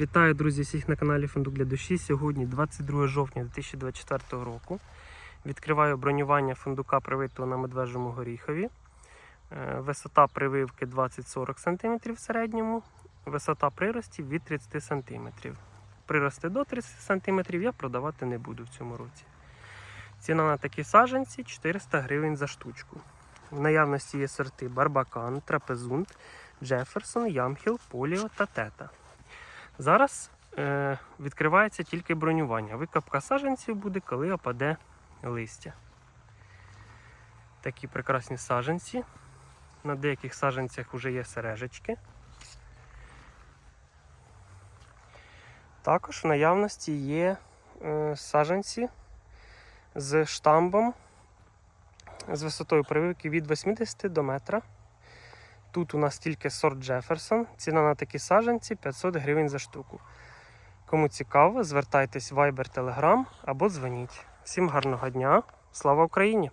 Вітаю, друзі, всіх на каналі Фундук для душі. Сьогодні 22 жовтня 2024 року. Відкриваю бронювання фундука привитого на медвежому горіхові. Е, Висота прививки 20-40 см в середньому, висота приростів від 30 см. Прирости до 30 см я продавати не буду в цьому році. Ціна на такі саджанці 400 гривень за штучку. В наявності є сорти Барбакан, Трапезунт, Джеферсон, Ямхіл, Поліо та Тета. Зараз е, відкривається тільки бронювання. Викапка саджанців буде, коли опаде листя. Такі прекрасні саджанці. На деяких саджанцях вже є сережечки. Також в наявності є е, саджанці з штамбом з висотою прививки від 80 до метра. Тут у нас тільки сорт Джеферсон. Ціна на такі саджанці 500 гривень за штуку. Кому цікаво, звертайтесь в Viber Telegram або дзвоніть. Всім гарного дня! Слава Україні!